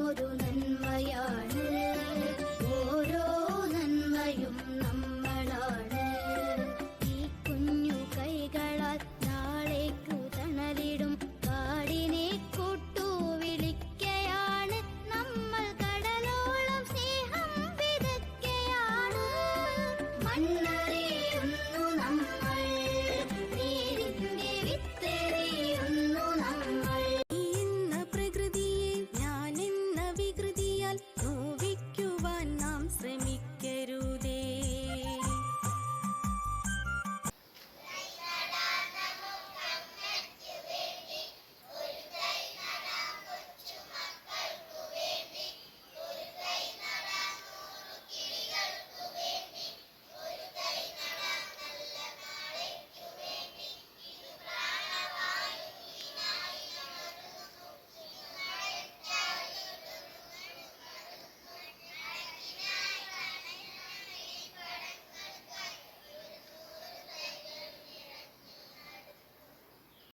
ഒരു നന്മയാണ്. ഓരോ നന്മയും നമ്മളാണ്. ഈ കുഞ്ഞു കൈകളാൽ നാളേക്കു തണലിടും കാടിനെ കൂട്ടു വിളിക്കയാണ്. നമ്മൾ കടലോളം സ്നേഹം വിതയ്ക്കയാണ്. മണ്ണ്